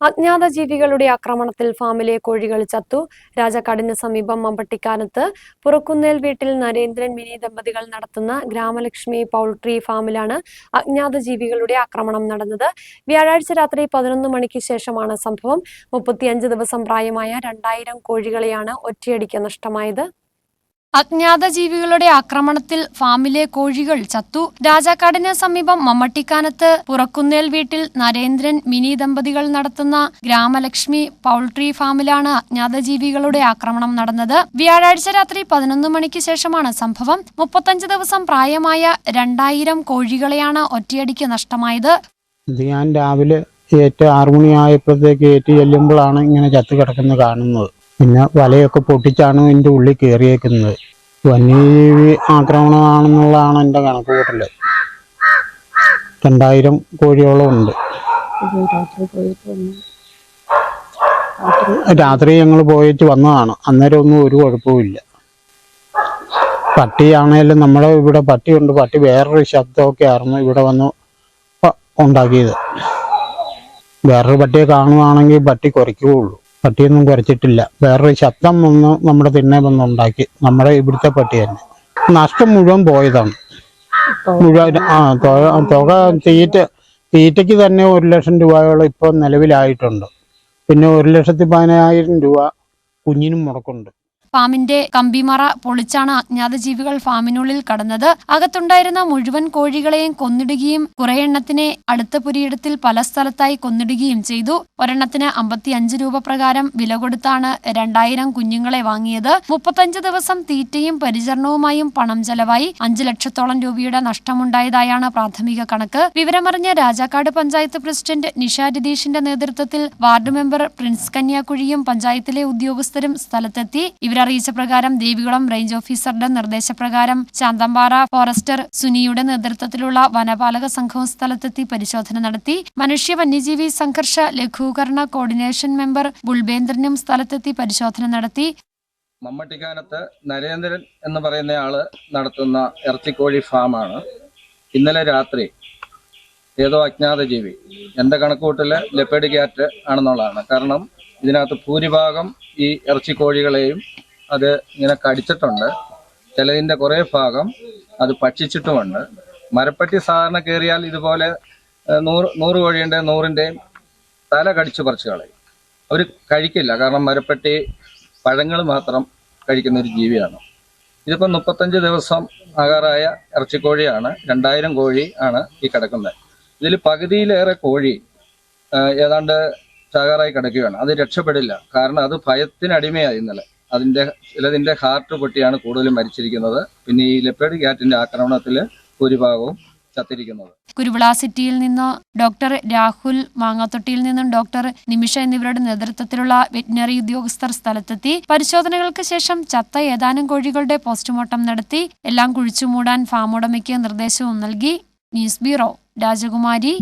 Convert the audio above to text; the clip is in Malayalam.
അജ്ഞാത ജീവികളുടെ ആക്രമണത്തിൽ ഫാമിലെ കോഴികൾ ചത്തു. രാജക്കാടിന് സമീപം മമ്പട്ടിക്കാനത്ത് പുറക്കുന്നേൽ വീട്ടിൽ നരേന്ദ്രൻ മിനി ദമ്പതികൾ നടത്തുന്ന ഗ്രാമലക്ഷ്മി പൗൾട്രി ഫാമിലാണ് അജ്ഞാത ജീവികളുടെ ആക്രമണം നടന്നത്. വ്യാഴാഴ്ച രാത്രി പതിനൊന്ന് മണിക്ക് ശേഷമാണ് സംഭവം. മുപ്പത്തിയഞ്ച് ദിവസം പ്രായമായ രണ്ടായിരം കോഴികളെയാണ് ഒറ്റയടിക്ക് നഷ്ടമായത്. അജ്ഞാത ജീവികളുടെ ആക്രമണത്തിൽ ഫാമിലെ കോഴികൾ ചത്തു. രാജാക്കാടിന് സമീപം മമ്മട്ടിക്കാനത്ത് പുറക്കുന്നേൽ വീട്ടിൽ നരേന്ദ്രൻ മിനി ദമ്പതികൾ നടത്തുന്ന ഗ്രാമലക്ഷ്മി പൗൾട്രി ഫാമിലാണ് അജ്ഞാത ജീവികളുടെ ആക്രമണം നടന്നത്. വ്യാഴാഴ്ച രാത്രി പതിനൊന്ന് മണിക്ക് ശേഷമാണ് സംഭവം. മുപ്പത്തഞ്ച് ദിവസം പ്രായമായ രണ്ടായിരം കോഴികളെയാണ് ഒറ്റയടിക്ക് നഷ്ടമായത്. ഞാൻ രാവിലെ ഏറ്റ ആറുമണിയായപ്പോഴത്തേക്ക് ഏറ്റ് ചെല്ലുമ്പോഴാണ് ഇങ്ങനെ ചത്തു കിടക്കുന്നത് കാണുന്നത്. പിന്നെ വലയൊക്കെ പൊട്ടിച്ചാണ് ഇതിന്റെ ഉള്ളിൽ കയറിയേക്കുന്നത് വന്യജീവി ആക്രമണമാണെന്നുള്ളതാണ് എന്റെ കണക്ക് കൂട്ടൽ രണ്ടായിരം കോഴിയോളം ഉണ്ട്. രാത്രി ഞങ്ങൾ പോയിട്ട് വന്നതാണ്. അന്നേരം ഒന്നും ഒരു കുഴപ്പവുമില്ല പട്ടിയാണേലും നമ്മളെ ഇവിടെ പട്ടിയുണ്ട് പട്ടി വേറൊരു ശബ്ദമൊക്കെ ആയിരുന്നു ഇവിടെ വന്ന് ഉണ്ടാക്കിയത്. വേറൊരു പട്ടിയെ കാണുവാണെങ്കിൽ പട്ടി കുറയ്ക്കുകയുള്ളൂ. പട്ടിയൊന്നും കുറച്ചിട്ടില്ല വേറൊരു ശബ്ദം ഒന്ന് നമ്മുടെ തിന്നെ വന്ന് ഉണ്ടാക്കി. നമ്മുടെ ഇവിടുത്തെ പട്ടി തന്നെ. നഷ്ടം മുഴുവൻ പോയതാണ്. മുഴുവൻ ആ തുക തീറ്റ തീറ്റയ്ക്ക് തന്നെ ഒരു ലക്ഷം രൂപയോളം ഇപ്പോൾ നിലവിലായിട്ടുണ്ട്. പിന്നെ ഒരു ലക്ഷത്തി പതിനായിരം രൂപ കുഞ്ഞിനും മുടക്കുണ്ട് ഫാമിന്റെ കമ്പിമറ പൊളിച്ചാണ് അജ്ഞാത ജീവികൾ ഫാമിനുള്ളിൽ കടന്നത്. അകത്തുണ്ടായിരുന്ന മുഴുവൻ കോഴികളെയും കൊന്നിടുകയും കുറെ എണ്ണത്തിനെ അടുത്ത പുരിയിടത്തിൽ പല സ്ഥലത്തായി കൊന്നിടുകയും ചെയ്തു. ഒരെണ്ണത്തിന് അമ്പത്തി അഞ്ച് രൂപ പ്രകാരം വില കൊടുത്താണ് രണ്ടായിരം കുഞ്ഞുങ്ങളെ വാങ്ങിയത്. മുപ്പത്തഞ്ച് ദിവസം തീറ്റയും പരിചരണവുമായും പണം ചെലവായി. അഞ്ചു ലക്ഷത്തോളം രൂപയുടെ നഷ്ടമുണ്ടായതായാണ് പ്രാഥമിക കണക്ക്. വിവരമറിഞ്ഞ രാജാക്കാട് പഞ്ചായത്ത് പ്രസിഡന്റ് നിഷ രതീഷിന്റെ നേതൃത്വത്തിൽ വാർഡ് മെമ്പർ പ്രിൻസ് കന്യാക്കുഴിയും പഞ്ചായത്തിലെ ഉദ്യോഗസ്ഥരും സ്ഥലത്തെത്തി. ഇവരറിയിച്ച പ്രകാരം ദേവികുളം റേഞ്ച് ഓഫീസറുടെ നിർദ്ദേശപ്രകാരം ശാന്തമ്പാറ ഫോറസ്റ്റർ സുനിയുടെ നേതൃത്വത്തിലുള്ള വനപാലക സംഘവും സ്ഥലത്തെത്തി പരിശോധന നടത്തി. മനുഷ്യ വന്യജീവി സംഘർഷ ലഘൂകരണ കോർഡിനേഷൻ മെമ്പർ ബുൾബേന്ദ്രനും സ്ഥലത്തെത്തി പരിശോധന നടത്തി. മമ്മട്ടിക്കാനത്ത് നരേന്ദ്രൻ എന്ന് പറയുന്ന ആൾ നടത്തുന്ന ഇറച്ചിക്കോഴി ഫാമാണ്. ഇന്നലെ രാത്രി ഏതോ അജ്ഞാത ജീവി എന്റെ കണക്കൂട്ടിൽ ലെപ്പേഡ് ക്യാറ്റ് ആണെന്നുള്ളതാണ്. കാരണം ഇതിനകത്ത് ഭൂരിഭാഗം ഈ ഇറച്ചിക്കോഴികളെയും അത് ഇങ്ങനെ കടിച്ചിട്ടുണ്ട്. ചിലതിന്റെ കുറേ ഭാഗം അത് ഭക്ഷിച്ചിട്ടുമുണ്ട്. മരപ്പട്ടി സാധാരണ കയറിയാൽ ഇതുപോലെ നൂറ് നൂറ് കോഴിയുടെ നൂറിന്റെയും തല കടിച്ചു പറിച്ചു കളയും. അവർ കഴിക്കില്ല. കാരണം മരപ്പട്ടി പഴങ്ങൾ മാത്രം കഴിക്കുന്ന ഒരു ജീവിയാണ്. ഇതിപ്പോൾ മുപ്പത്തഞ്ച് ദിവസം ആകാറായ ഇറച്ചിക്കോഴിയാണ്. രണ്ടായിരം കോഴി ആണ് ഈ കിടക്കുന്നത്. ഇതിൽ പകുതിയിലേറെ കോഴി ഏതാണ്ട് ചാകാറായി കിടക്കുകയാണ്. അത് രക്ഷപ്പെടില്ല. കാരണം അത് ഭയത്തിനടിമയായി ഇന്നലെ. അതിന്റെ ചിലതിന്റെ ഹാർട്ട് പൊട്ടിയാണ് കൂടുതലും മരിച്ചിരിക്കുന്നത്. പിന്നെ ഈ ലെപ്പേഡ് ക്യാറ്റിന്റെ ആക്രമണത്തിൽ ഭൂരിഭാഗവും ചത്തിരിക്കുന്നത്. കുരുവിള സിറ്റിയിൽ നിന്ന് ഡോക്ടർ രാഹുൽ മാങ്ങാത്തൊട്ടിയിൽ നിന്നും ഡോക്ടർ നിമിഷ എന്നിവരുടെ നേതൃത്വത്തിലുള്ള വെറ്റിനറി ഉദ്യോഗസ്ഥർ സ്ഥലത്തെത്തി പരിശോധനകൾക്ക് ശേഷം ചത്ത ഏതാനും കോഴികളുടെ പോസ്റ്റ്മോർട്ടം നടത്തി എല്ലാം കുഴിച്ചുമൂടാൻ ഫാം ഉടമയ്ക്ക് നിർദ്ദേശവും നൽകി. ന്യൂസ് ബ്യൂറോ രാജകുമാരി.